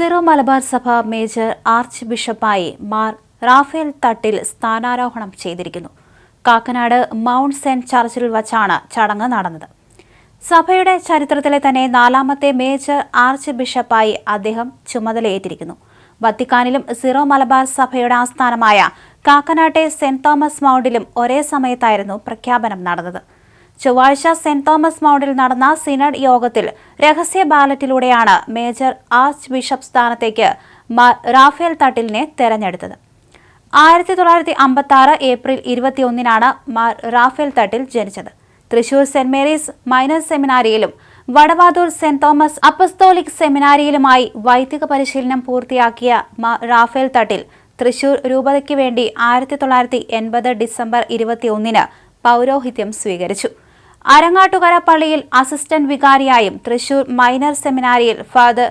Syro Malabar സഭ major arch ബിഷപ്പായി Mar Rafale Thattil സ്ഥാനാരോഹണം ചെയ്തിരിക്കുന്നു. കാക്കനാട് മൗണ്ട് സെന്റ് ചർച്ചിൽ വച്ചാണ് ചടങ്ങ് നടന്നത്. സഭയുടെ ചരിത്രത്തിലെ തന്നെ നാലാമത്തെ മേജർ ആർച്ച് ബിഷപ്പായി അദ്ദേഹം ചുമതലയേറ്റിരിക്കുന്നു. വത്തിക്കാനിലും സിറോ മലബാർ സഭയുടെ ആസ്ഥാനമായ കാക്കനാട്ടെ സെന്റ് തോമസ് മൗണ്ടിലും ഒരേ സമയത്തായിരുന്നു പ്രഖ്യാപനം നടന്നത്. ചൊവ്വാഴ്ച സെന്റ് തോമസ് മൗണ്ടിൽ നടന്ന സിനഡ് യോഗത്തിൽ രഹസ്യ ബാലറ്റിലൂടെയാണ് മേജർ ആർച്ച് ബിഷപ്പ് സ്ഥാനത്തേക്ക് റാഫേൽ തട്ടിലിനെ തെരഞ്ഞെടുത്തത്. ആയിരത്തി തൊള്ളായിരത്തി അമ്പത്തി ആറ് ഏപ്രിൽ ഇരുപത്തിയൊന്നിനാണ് മാർ റാഫേൽ തട്ടിൽ ജനിച്ചത്. തൃശൂർ സെന്റ് മേരീസ് മൈനർ സെമിനാരിയിലും വടവാതൂർ സെന്റ് തോമസ് അപ്പസ്തോലിക് സെമിനാരിയിലുമായി വൈദിക പരിശീലനം പൂർത്തിയാക്കിയ റാഫേൽ തട്ടിൽ തൃശൂർ രൂപതയ്ക്ക് വേണ്ടി ആയിരത്തി തൊള്ളായിരത്തി എൺപത് ഡിസംബർ ഇരുപത്തിയൊന്നിന് പൗരോഹിത്യം സ്വീകരിച്ചു. അരങ്ങാട്ടുകര പള്ളിയിൽ അസിസ്റ്റന്റ് വികാരിയായും തൃശൂർ മൈനർ സെമിനാരിയിൽ father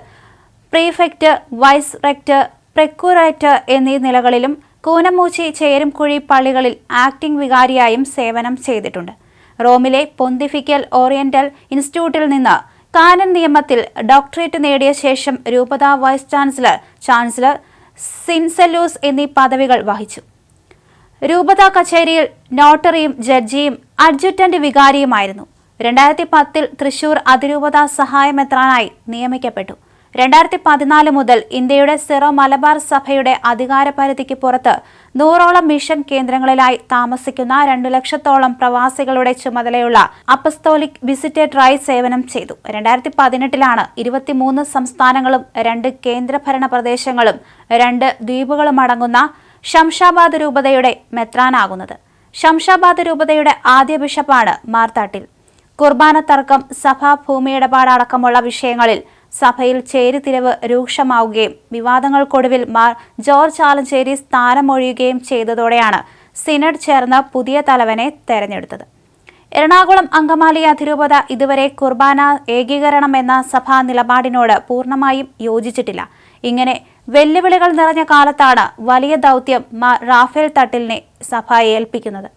prefect vice rector procurator എന്നീ നിലകളിലും കൂനമൂച്ചി ചേരുംകുഴി പള്ളികളിൽ ആക്ടിംഗ് വികാരിയായും സേവനം ചെയ്തിട്ടുണ്ട്. റോമിലെ പൊന്തിഫിക്കൽ ഓറിയന്റൽ ഇൻസ്റ്റിറ്റ്യൂട്ടിൽ നിന്ന് കാനൻ നിയമത്തിൽ ഡോക്ടറേറ്റ് നേടിയ ശേഷം രൂപത വൈസ് ചാൻസലർ ചാൻസലർ സിൻസലൂസ് എന്നീ പദവികൾ വഹിച്ചു. രൂപത കച്ചേരിയിൽ നോട്ടറിയും ജഡ്ജിയും അഡ്ജുറ്റന്റ് വികാരിയുമായിരുന്നു. രണ്ടായിരത്തി പത്തിൽ തൃശൂർ അതിരൂപത സഹായമെത്രാനായി നിയമിക്കപ്പെട്ടു. രണ്ടായിരത്തി പതിനാല് മുതൽ ഇന്ത്യയുടെ സിറോ മലബാർ സഭയുടെ അധികാരപരിധിക്ക് പുറത്ത് നൂറോളം മിഷൻ കേന്ദ്രങ്ങളിലായി താമസിക്കുന്ന രണ്ടു ലക്ഷത്തോളം പ്രവാസികളുടെ ചുമതലയുള്ള അപ്പസ്തോലിക് വിസിറ്റേറ്ററായി സേവനം ചെയ്തു. രണ്ടായിരത്തി പതിനെട്ടിലാണ് ഇരുപത്തിമൂന്ന് സംസ്ഥാനങ്ങളും രണ്ട് കേന്ദ്രഭരണ പ്രദേശങ്ങളും രണ്ട് ദ്വീപുകളും അടങ്ങുന്ന ശംഷാബാദ് രൂപതയുടെ മെത്രാനാകുന്നത്. ശംഷാബാദ് രൂപതയുടെ ആദ്യ ബിഷപ്പാണ് മാർത്താട്ടിൽ. കുർബാന തർക്കം സഭാ ഭൂമിയിടപാടടക്കമുള്ള വിഷയങ്ങളിൽ സഭയിൽ ചേരിതിരിവ് രൂക്ഷമാവുകയും വിവാദങ്ങൾക്കൊടുവിൽ മാർ ജോർജ് ആലഞ്ചേരി സ്ഥാനമൊഴിയുകയും ചെയ്തതോടെയാണ് സിനഡ് ചേർന്ന് പുതിയ തലവനെ തെരഞ്ഞെടുത്തത്. എറണാകുളം അങ്കമാലി അതിരൂപത ഇതുവരെ കുർബാന ഏകീകരണം എന്ന സഭാ നിലപാടിനോട് പൂർണമായും യോജിച്ചിട്ടില്ല. ഇങ്ങനെ വെല്ലുവിളികൾ നിറഞ്ഞ കാലത്താണ് വലിയ ദൗത്യം റാഫേൽ തട്ടിലിനെ സഭ ഏൽപ്പിക്കുന്നത്.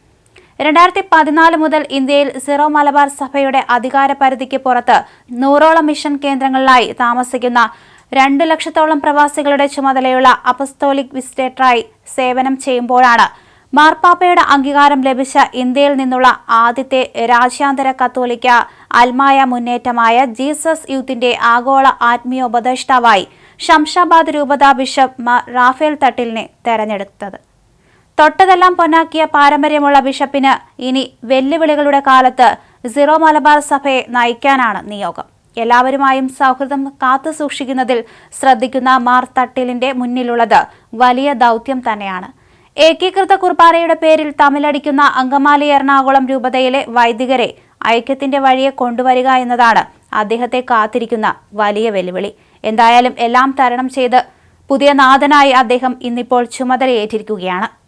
രണ്ടായിരത്തി പതിനാല് മുതൽ ഇന്ത്യയിൽ സിറോ മലബാർ സഭയുടെ അധികാര പരിധിക്ക് പുറത്ത് നൂറോളം മിഷൻ കേന്ദ്രങ്ങളിലായി താമസിക്കുന്ന രണ്ടു ലക്ഷത്തോളം പ്രവാസികളുടെ ചുമതലയുള്ള അപ്പസ്തോലിക് വിസിറ്റേറ്ററായി സേവനം ചെയ്യുമ്പോഴാണ് മാർപ്പാപ്പയുടെ അംഗീകാരം ലഭിച്ച ഇന്ത്യയിൽ നിന്നുള്ള ആദ്യത്തെ രാജ്യാന്തര കത്തോലിക്ക അൽമായ മുന്നേറ്റമായ ജീസസ് യൂത്തിന്റെ ആഗോള ആത്മീയോപദേഷ്ടാവായി ഷംഷാബാദ് രൂപതാ ബിഷപ്പ് റാഫേൽ തട്ടിലിനെ തെരഞ്ഞെടുത്തത്. തൊട്ടതെല്ലാം പൊന്നാക്കിയ പാരമ്പര്യമുള്ള ബിഷപ്പിന് ഇനി വെല്ലുവിളികളുടെ കാലത്ത് സിറോ മലബാർ സഭയെ നയിക്കാനാണ് നിയോഗം. എല്ലാവരുമായും സൗഹൃദം കാത്തു സൂക്ഷിക്കുന്നതിൽ ശ്രദ്ധിക്കുന്ന മാർ തട്ടിലിന്റെ മുന്നിലുള്ളത് വലിയ ദൗത്യം തന്നെയാണ്. ഏകീകൃത കുർബാനയുടെ പേരിൽ തമിഴടിക്കുന്ന അങ്കമാലി എറണാകുളം രൂപതയിലെ വൈദികരെ ഐക്യത്തിന്റെ വഴിയെ കൊണ്ടുവരിക എന്നതാണ് അദ്ദേഹത്തെ കാത്തിരിക്കുന്ന വലിയ വെല്ലുവിളി. എന്തായാലും എല്ലാം തരണം ചെയ്ത് പുതിയ നാഥനായി അദ്ദേഹം ഇന്നിപ്പോൾ ചുമതലയേറ്റിരിക്കുകയാണ്.